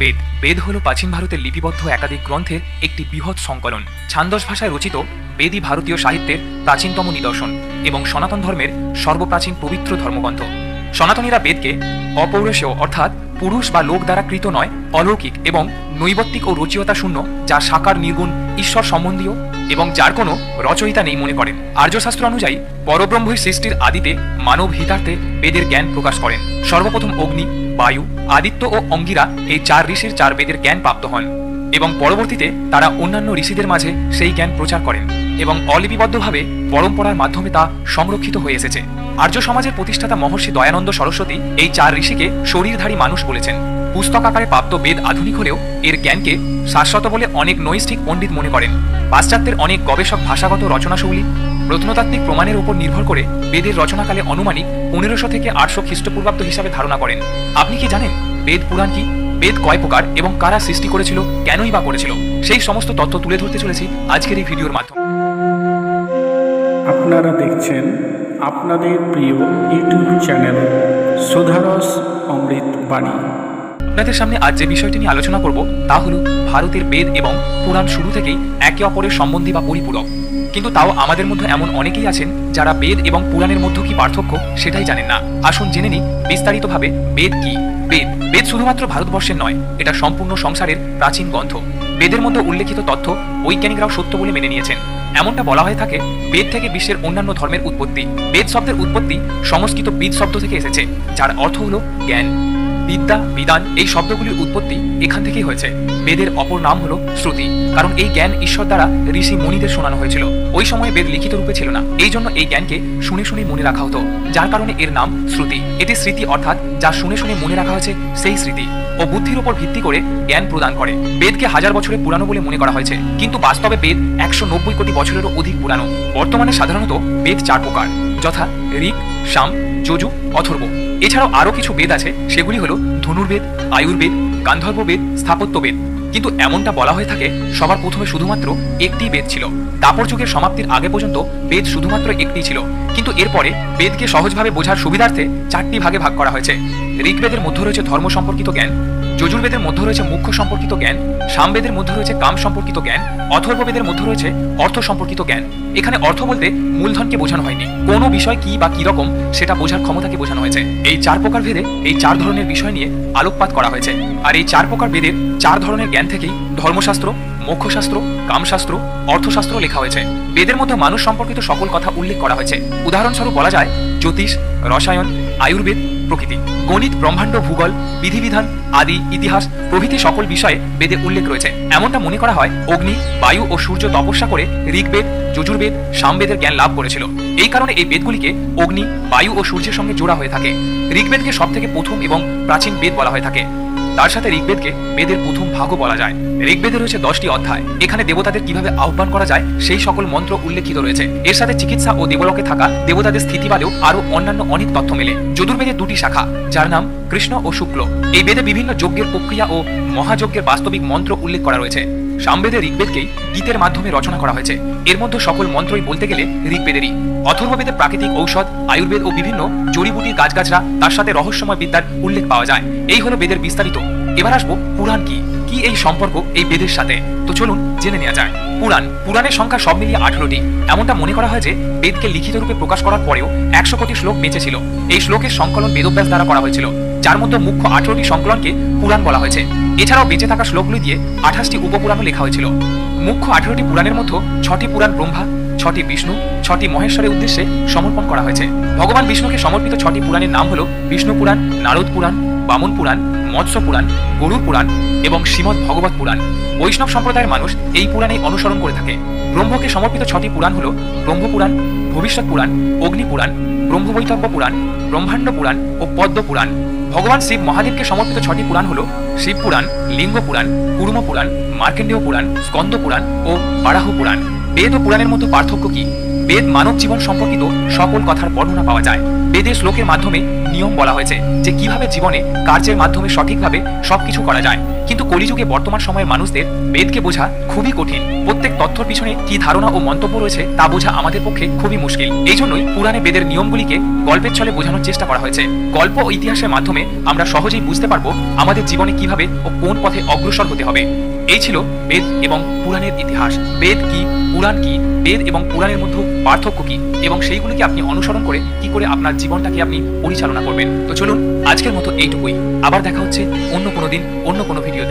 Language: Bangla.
বেদ। বেদ হল প্রাচীন ভারতের লিপিবদ্ধ একাধিক গ্রন্থের একটি বৃহৎ সংকলন। ছান্দস ভাষায় রচিত বেদই ভারতীয় সাহিত্যের প্রাচীনতম নিদর্শন এবং সনাতন ধর্মের সর্বপ্রাচীন পবিত্র ধর্মগ্রন্থ। সনাতনীরা বেদকে অপৌরসীয় অর্থাৎ পুরুষ বা লোক দ্বারা কৃত নয়, অলৌকিক এবং নৈবত্তিক ও রচিয়তা শূন্য যা সাকার, নির্গুণ, ঈশ্বর সম্বন্ধীয় এবং যার কোনো রচয়িতা নেই মনে করেন। আর্যশাস্ত্র অনুযায়ী পরব্রহ্মই সৃষ্টির আদিতে মানব হিতার্থে বেদের জ্ঞান প্রকাশ করেন। সর্বপ্রথম অগ্নি বায়ু, আদিত্য ও অঙ্গিরা এই চার ঋষির চার বেদের জ্ঞান প্রাপ্ত হন এবং পরবর্তীতে তারা অন্যান্য ঋষিদের মাঝে সেই জ্ঞান প্রচার করেন এবং অলিপিবদ্ধভাবে পরম্পরার মাধ্যমে তা সংরক্ষিত হয়ে এসেছে। আর্য সমাজের প্রতিষ্ঠাতা মহর্ষি দয়ানন্দ সরস্বতী এই চার ঋষিকে শরীরধারী মানুষ বলেছেন। পুস্তক আকারে প্রাপ্ত বেদ আধুনিক হলেও এর জ্ঞানকে শাশ্বত বলে অনেক নৈষ্ঠিক পণ্ডিত মনে করেন। পাশ্চাত্যের অনেক গবেষক ভাষাগত রচনাশৈলী প্রত্নতাত্ত্বিক প্রমাণের উপর নির্ভর করে বেদের রচনাকালে অনুমানিক পনেরোশো থেকে আটশো খ্রিস্টপূর্বাব্দ হিসাবে ধারণা করেন। আপনি কি জানেন বেদ পুরাণ কি? বেদ কয় প্রকার এবং কারা সৃষ্টি করেছিল? কেনই বা করেছিল? সেই সমস্ত তথ্য তুলে ধরতে চলেছি আজকের এই ভিডিওর মাধ্যমে। আপনারা দেখছেন আপনাদের প্রিয় ইউটিউব চ্যানেল সুধারস অমৃত বাণী। আপনাদের সামনে আজ যে বিষয়টি নিয়ে আলোচনা করব, তা হলো ভারতের বেদ এবং পুরাণ শুরু থেকেই একে অপরের সম্বন্ধী বা পরিপূরক। কিন্তু তাও আমাদের মধ্যে এমন অনেকেই আছেন যারা বেদ এবং পুরাণের মধ্যে কি পার্থক্য সেটাই জানেন না। আসুন জেনে নিই বিস্তারিতভাবে বেদ কি? বেদ বেদ শুধুমাত্র ভারতবর্ষের নয়, এটা সম্পূর্ণ সংসারের প্রাচীন গ্রন্থ। বেদের মধ্যে উল্লেখিত তথ্য বৈজ্ঞানিকরাও সত্য বলে মেনে নিয়েছেন। এমনটা বলা হয়ে থাকে, বেদ থেকে বিশ্বের অন্যান্য ধর্মের উৎপত্তি। বেদ শব্দের উৎপত্তি সংস্কৃত বিদ শব্দ থেকে এসেছে, যার অর্থ হলো জ্ঞান। বিদ্যা, বিধান, এই শব্দগুলির উৎপত্তি এখান থেকেই হয়েছে। বেদের অপর নাম হলো শ্রুতি, কারণ এই জ্ঞান ঈশ্বর দ্বারা ঋষি মুনিদের শোনানো হয়েছিল। ওই সময়ে বেদ লিখিত রূপে ছিল না। এই জন্য এই জ্ঞানকে শুনে শুনে মনে রাখা হতো, যার কারণে এর নাম শ্রুতি। এটি স্মৃতি অর্থাৎ যা শুনে শুনে মনে রাখা হয়েছে, সেই স্মৃতি। ও বুদ্ধির উপর ভিত্তি করে জ্ঞান প্রদান করে। বেদকে হাজার বছরের পুরানো বলে মনে করা হয়েছে, কিন্তু বাস্তবে বেদ একশো নব্বই কোটি বছরেরও অধিক পুরানো। বর্তমানে সাধারণত বেদ চার প্রকার, যথা ঋক, সাম, যজু, অথর্ব। এছাড়াও আরও কিছু বেদ আছে, সেগুলি হলো ধনুর্বেদ, আয়ুর্বেদ গান্ধর্ব বেদ স্থাপত্য বেদ কিন্তু এমনটা বলা হয়ে থাকে, সবার প্রথমে শুধুমাত্র একটি বেদ ছিল। দাপর যুগের সমাপ্তির আগে পর্যন্ত বেদ শুধুমাত্র একটি ছিল। কিন্তু এরপরে বেদকে সহজভাবে বোঝার সুবিধার্থে চারটি ভাগে ভাগ করা হয়েছে। ঋগ্বেদের মধ্যে রয়েছে ধর্ম সম্পর্কিত জ্ঞান, যজুর্বেদের মধ্যে রয়েছে মুখ্য সম্পর্কিত জ্ঞান, সামবেদের মধ্যে রয়েছে কাম সম্পর্কিত জ্ঞান, অথর্ববেদের মধ্যে রয়েছে অর্থ সম্পর্কিত জ্ঞান। এখানে অর্থ বলতে মূলধনকে বোঝানো হয়নি। কোনো বিষয় কি বা কি রকম সেটা বোঝার ক্ষমতাকে বোঝানো হয়েছে। এই চার প্রকার ভেদে এই চার ধরনের বিষয় নিয়ে আলোকপাত করা হয়েছে। আর এই চার প্রকার বেদের চার ধরনের জ্ঞান থেকেই ধর্মশাস্ত্র, মোক্ষশাস্ত্র, কামশাস্ত্র, অর্থশাস্ত্র লেখা হয়েছে। বেদের মধ্যে মানুষ সম্পর্কিত সকল কথা উল্লেখ করা হয়েছে। উদাহরণস্বরূপ বলা যায় জ্যোতিষ, রসায়ন, আয়ুর্বেদ, প্রকৃতি। গণিত, ব্রহ্মাণ্ড, ভূগোল, বিধিবিধান, আদি, ইতিহাস প্রভৃতি সকল বিষয়ে বেদে উল্লেখ রয়েছে। এমনটা মনে করা হয় অগ্নি, বায়ু ও সূর্য তপস্যা করে ঋগ্বেদ, যজুর্বেদ, সামবেদের জ্ঞান লাভ করেছিল। এই কারণে এই বেদগুলিকে অগ্নি, বায়ু ও সূর্যের সঙ্গে জোড়া হয়ে থাকে। ঋগ্বেদকে সব থেকে প্রথম এবং প্রাচীন বেদ বলা হয়ে থাকে। তার সাথে ঋগ্বেদকে বেদের প্রথম ভাগও বলা যায়। ঋগ্বেদে রয়েছে দশটি অধ্যায়। এখানে দেবতাদের কীভাবে আহ্বান করা যায়, সেই সকল মন্ত্র উল্লেখিত রয়েছে। এর সাথে চিকিৎসা ও দেবলকে থাকা দেবতাদের স্থিতি বাদেও আরও অন্যান্য অনেক তথ্য মেলে। যদুর্বেদের দুটি শাখা, যার নাম কৃষ্ণ ও শুক্ল। এই বেদে বিভিন্ন যজ্ঞের প্রক্রিয়া ও মহাযজ্ঞের বাস্তবিক মন্ত্র উল্লেখ করা রয়েছে। সামবেদের ঋগ্বেদকেই গীতের মাধ্যমে রচনা করা হয়েছে। এর মধ্যে সকল মন্ত্রই বলতে গেলে ঋগ্বেদেরই। অথর্ববেদে প্রাকৃতিক ঔষধ, আয়ুর্বেদ ও বিভিন্ন জড়িবুটির গাছগাছরা তার সাথে রহস্যময় বিদ্যার উল্লেখ পাওয়া যায়। এই হলো বেদের বিস্তারিত। এবার আসব পুরাণ কি? কি এই সম্পর্ক এই বেদের সাথে? তো চলুন জেনে নেওয়া যায় পুরাণ। পুরাণের সংখ্যা সব মিলিয়ে আঠারোটি। এমনটা মনে করা হয় যে বেদকে লিখিত রূপে প্রকাশ করার পরেও একশো কোটি শ্লোক বেঁচেছিল এই শ্লোকের সংকলন বেদব্যাস দ্বারা করা হয়েছিল। যার মধ্যে মুখ্য আঠারোটি সংকলনকে পুরাণ বলা হয়েছে। এছাড়াও বেঁচে থাকা শ্লোকগুলি দিয়ে আঠাশটি উপপুরাণও লেখা হয়েছিল। মুখ্য আঠারোটি পুরাণের মধ্যে ছটি পুরাণ ব্রহ্মা, ছটি বিষ্ণু, ছটি মহেশ্বরের উদ্দেশ্যে সমর্পণ করা হয়েছে। ভগবান বিষ্ণুকে সমর্পিত ছটি পুরাণের নাম হল বিষ্ণু পুরাণ, নারদ পুরাণ, বামন পুরাণ, মৎস্য পুরাণ, গরুর পুরাণ এবং শ্রীমৎ ভগবত পুরাণ। বৈষ্ণব সম্প্রদায়ের মানুষ এই পুরাণে অনুসরণ করে থাকে। ব্রহ্মকে সমর্পিত ছটি পুরাণ হল ব্রহ্মপুরাণ, ভবিষ্যৎ পুরাণ অগ্নি পুরাণ ব্রহ্মবৈতব্য পুরাণ, ব্রহ্মাণ্ড পুরাণ ও পদ্ম পুরাণ। ভগবান শিব মহাদেবকে সমর্পিত ছটি পুরাণ হল শিব পুরাণ, লিঙ্গ পুরাণ, কুর্ম পুরাণ, মার্কেন্ডীয় পুরাণ, স্কন্দ পুরাণ ও বারাহ পুরাণ। বেদ ও পুরাণের মধ্যে পার্থক্য কি? বেদ মানব জীবন সম্পর্কিত সকল কথার বর্ণনা পাওয়া যায়। বেদের শ্লোকের মাধ্যমে নিয়ম বলা হয়েছে যে কীভাবে জীবনে কার্যের মাধ্যমে সঠিকভাবে সবকিছু করা যায়। কিন্তু কলিযুগে বর্তমান সময়ের মানুষদের বেদকে বোঝা খুবই কঠিন। প্রত্যেক তথ্যর পিছনে কি ধারণা ও মন্তব্য রয়েছে তা বোঝা আমাদের পক্ষে খুবই মুশকিল। এই জন্যই পুরাণে বেদের নিয়মগুলিকে গল্পের ছলে বোঝানোর চেষ্টা করা হয়েছে। গল্প ও ইতিহাসের মাধ্যমে আমরা সহজেই বুঝতে পারব আমাদের জীবনে কীভাবে ও কোন পথে অগ্রসর হতে হবে। এই ছিল বেদ এবং পুরাণের ইতিহাস। বেদ কি, পুরাণ কি, বেদ এবং পুরাণের মধ্যে পার্থক্য কি, এবং সেইগুলিকে আপনি অনুসরণ করে কি করে আপনার জীবনটাকে আপনি পরিচালনা করবেন। তো চলুন, আজকের মতো এইটুকুই। আবার দেখা হচ্ছে অন্য কোনো দিন, অন্য কোনো ভিডিওতে।